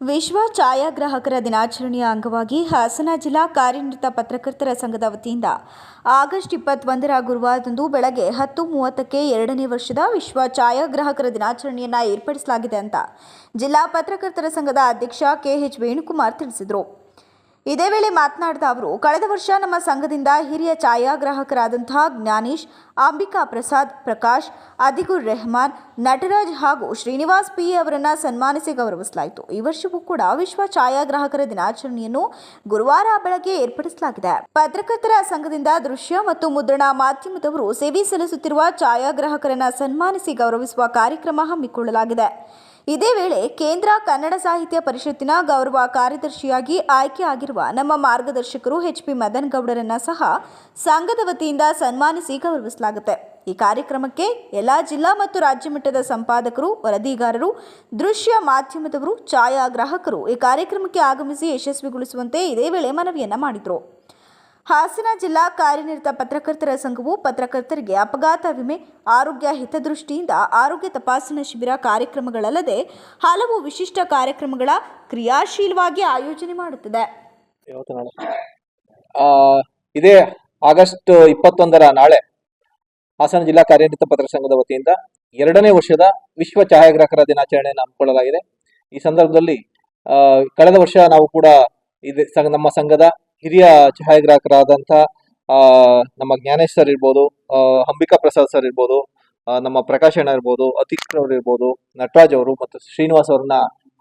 ವಿಶ್ವ ಛಾಯಾಗ್ರಾಹಕರ ದಿನಾಚರಣೆಯ ಅಂಗವಾಗಿ ಹಾಸನ ಜಿಲ್ಲಾ ಕಾರ್ಯನಿರತ ಪತ್ರಕರ್ತರ ಸಂಘದ ವತಿಯಿಂದ ಆಗಸ್ಟ್ ಇಪ್ಪತ್ತೊಂದರ ಗುರುವಾರದಂದು ಬೆಳಗ್ಗೆ ಹತ್ತು ಮೂವತ್ತಕ್ಕೆ ಎರಡನೇ ವರ್ಷದ ವಿಶ್ವ ಛಾಯಾಗ್ರಾಹಕರ ದಿನಾಚರಣೆಯನ್ನು ಏರ್ಪಡಿಸಲಾಗಿದೆ ಅಂತ ಜಿಲ್ಲಾ ಪತ್ರಕರ್ತರ ಸಂಘದ ಅಧ್ಯಕ್ಷ ಕೆಎಚ್ ವೇಣುಕುಮಾರ್ ತಿಳಿಸಿದರು. ಇದೇ ವೇಳೆ ಮಾತನಾಡಿದ ಅವರು, ಕಳೆದ ವರ್ಷ ನಮ್ಮ ಸಂಘದಿಂದ ಹಿರಿಯ ಛಾಯಾಗ್ರಾಹಕರಾದಂತಹ ಜ್ಞಾನೀಶ್, ಅಂಬಿಕಾ ಪ್ರಸಾದ್, ಪ್ರಕಾಶ್, ಅದಿಗುರ್ ರೆಹಮಾನ್, ನಟರಾಜ್ ಹಾಗೂ ಶ್ರೀನಿವಾಸ್ ಪಿ ಅವರನ್ನು ಸನ್ಮಾನಿಸಿ ಗೌರವಿಸಲಾಯಿತು. ಈ ವರ್ಷವೂ ಕೂಡ ವಿಶ್ವ ಛಾಯಾಗ್ರಾಹಕರ ದಿನಾಚರಣೆಯನ್ನು ಗುರುವಾರ ಬೆಳಗ್ಗೆ ಏರ್ಪಡಿಸಲಾಗಿದೆ. ಪತ್ರಕರ್ತರ ಸಂಘದಿಂದ ದೃಶ್ಯ ಮತ್ತು ಮುದ್ರಣ ಮಾಧ್ಯಮದವರು ಸೇವೆ ಸಲ್ಲಿಸುತ್ತಿರುವ ಛಾಯಾಗ್ರಾಹಕರನ್ನು ಸನ್ಮಾನಿಸಿ ಗೌರವಿಸುವ ಕಾರ್ಯಕ್ರಮ ಹಮ್ಮಿಕೊಳ್ಳಲಾಗಿದೆ. ಇದೇ ವೇಳೆ ಕೇಂದ್ರ ಕನ್ನಡ ಸಾಹಿತ್ಯ ಪರಿಷತ್ತಿನ ಗೌರವ ಕಾರ್ಯದರ್ಶಿಯಾಗಿ ಆಯ್ಕೆಯಾಗಿರುವ ನಮ್ಮ ಮಾರ್ಗದರ್ಶಕರು ಎಚ್ ಪಿ ಮದನ್ ಗೌಡರನ್ನ ಸಹ ಸಂಘದ ವತಿಯಿಂದ ಸನ್ಮಾನಿಸಿ ಗೌರವಿಸಲಾಗುತ್ತೆ. ಈ ಕಾರ್ಯಕ್ರಮಕ್ಕೆ ಎಲ್ಲಾ ಜಿಲ್ಲಾ ಮತ್ತು ರಾಜ್ಯ ಮಟ್ಟದ ಸಂಪಾದಕರು, ವರದಿಗಾರರು, ದೃಶ್ಯ ಮಾಧ್ಯಮದವರು, ಛಾಯಾಗ್ರಾಹಕರು ಈ ಕಾರ್ಯಕ್ರಮಕ್ಕೆ ಆಗಮಿಸಿ ಯಶಸ್ವಿಗೊಳಿಸುವಂತೆ ಇದೇ ವೇಳೆ ಮನವಿಯನ್ನ ಮಾಡಿದರು. ಹಾಸನ ಜಿಲ್ಲಾ ಕಾರ್ಯನಿರತ ಪತ್ರಕರ್ತರ ಸಂಘವು ಪತ್ರಕರ್ತರಿಗೆ ಅಪಘಾತ ವಿಮೆ, ಆರೋಗ್ಯ ಹಿತದೃಷ್ಟಿಯಿಂದ ಆರೋಗ್ಯ ತಪಾಸಣಾ ಶಿಬಿರ ಕಾರ್ಯಕ್ರಮಗಳಲ್ಲದೆ ಹಲವು ವಿಶಿಷ್ಟ ಕಾರ್ಯಕ್ರಮಗಳ ಕ್ರಿಯಾಶೀಲವಾಗಿ ಆಯೋಜನೆ ಮಾಡುತ್ತದೆ. ಇದೇ ಆಗಸ್ಟ್ ಇಪ್ಪತ್ತೊಂದರ ನಾಳೆ ಹಾಸನ ಜಿಲ್ಲಾ ಕಾರ್ಯನಿರತ ಪತ್ರ ಸಂಘದ ವತಿಯಿಂದ ಎರಡನೇ ವರ್ಷದ ವಿಶ್ವ ಛಾಯಾಗ್ರಾಹಕರ ದಿನಾಚರಣೆಯನ್ನು ಹಮ್ಮಿಕೊಳ್ಳಲಾಗಿದೆ. ಈ ಸಂದರ್ಭದಲ್ಲಿ ಕಳೆದ ವರ್ಷ ನಾವು ಕೂಡ ಇದೆ ನಮ್ಮ ಸಂಘದ ಹಿರಿಯ ಛಾಯಾಗ್ರಾಹಕರಾದಂಥ ನಮ್ಮ ಜ್ಞಾನೇಶ್ ಸರ್ ಇರ್ಬೋದು ಅಂಬಿಕಾ ಪ್ರಸಾದ್ ಸರ್ ಇರ್ಬೋದು ನಮ್ಮ ಪ್ರಕಾಶ್ ಅಣ್ಣ ಇರ್ಬೋದು ಅತೀಕ್ ಅವರು ಇರ್ಬೋದು, ನಟರಾಜ್ ಅವರು ಮತ್ತು ಶ್ರೀನಿವಾಸ್ ಅವರನ್ನ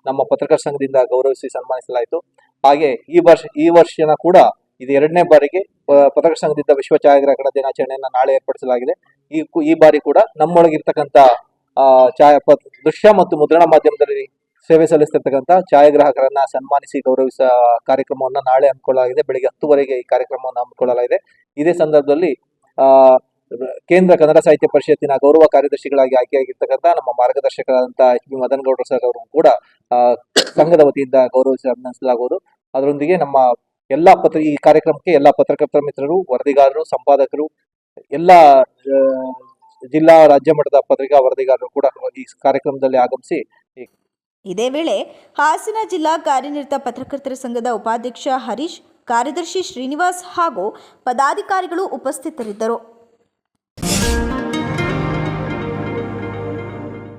ನಮ್ಮ ಪತ್ರಕರ್ತ ಸಂಘದಿಂದ ಗೌರವಿಸಿ ಸನ್ಮಾನಿಸಲಾಯಿತು. ಹಾಗೆ ಈ ವರ್ಷ, ಈ ವರ್ಷನ ಕೂಡ ಇದು ಎರಡನೇ ಬಾರಿಗೆ ಪತ್ರಕರ್ತ ಸಂಘದಿಂದ ವಿಶ್ವ ಛಾಯಾಗ್ರಾಹಕರ ದಿನಾಚರಣೆಯನ್ನು ನಾಳೆ ಏರ್ಪಡಿಸಲಾಗಿದೆ. ಈ ಈ ಬಾರಿ ಕೂಡ ನಮ್ಮೊಳಗಿರ್ತಕ್ಕಂಥ ಛಾಯಾ ದೃಶ್ಯ ಮತ್ತು ಮುದ್ರಣ ಮಾಧ್ಯಮದಲ್ಲಿ ಸೇವೆ ಸಲ್ಲಿಸ್ತಿರ್ತಕ್ಕಂಥ ಛಾಯಾಗ್ರಾಹಕರನ್ನ ಸನ್ಮಾನಿಸಿ ಗೌರವಿಸ ಕಾರ್ಯಕ್ರಮವನ್ನು ನಾಳೆ ಹಮ್ಮಿಕೊಳ್ಳಲಾಗಿದೆ. ಬೆಳಿಗ್ಗೆ ಹತ್ತುವರೆಗೆ ಈ ಕಾರ್ಯಕ್ರಮವನ್ನು ಹಮ್ಮಿಕೊಳ್ಳಲಾಗಿದೆ. ಇದೇ ಸಂದರ್ಭದಲ್ಲಿ ಕೇಂದ್ರ ಕನ್ನಡ ಸಾಹಿತ್ಯ ಪರಿಷತ್ತಿನ ಗೌರವ ಕಾರ್ಯದರ್ಶಿಗಳಾಗಿ ಆಯ್ಕೆಯಾಗಿರ್ತಕ್ಕಂಥ ನಮ್ಮ ಮಾರ್ಗದರ್ಶಕರಾದಂಥ ಎಚ್ ಬಿ ಮದನ್ ಗೌಡರ ಸರ್ ಅವರು ಕೂಡ ಸಂಘದ ವತಿಯಿಂದ ಗೌರವಿಸಿ ಅಭಿನಂದಿಸಲಾಗುವುದು. ಅದರೊಂದಿಗೆ ನಮ್ಮ ಎಲ್ಲಾ ಪತ್ರ, ಈ ಕಾರ್ಯಕ್ರಮಕ್ಕೆ ಎಲ್ಲಾ ಪತ್ರಕರ್ತರ ಮಿತ್ರರು, ವರದಿಗಾರರು, ಸಂಪಾದಕರು, ಎಲ್ಲ ಜಿಲ್ಲಾ ರಾಜ್ಯ ಮಟ್ಟದ ಪತ್ರಿಕಾ ವರದಿಗಾರರು ಕೂಡ ಈ ಕಾರ್ಯಕ್ರಮದಲ್ಲಿ ಆಗಮಿಸಿ ಇದೇ ವೇಳೆ ಹಾಸನ ಜಿಲ್ಲಾ ಕಾರ್ಯನಿರತ ಪತ್ರಕರ್ತರ ಸಂಘದ ಉಪಾಧ್ಯಕ್ಷ ಹರೀಶ್ ಕಾರ್ಯದರ್ಶಿ ಶ್ರೀನಿವಾಸ್ ಹಾಗೂ ಪದಾಧಿಕಾರಿಗಳು ಉಪಸ್ಥಿತರಿದ್ದರು.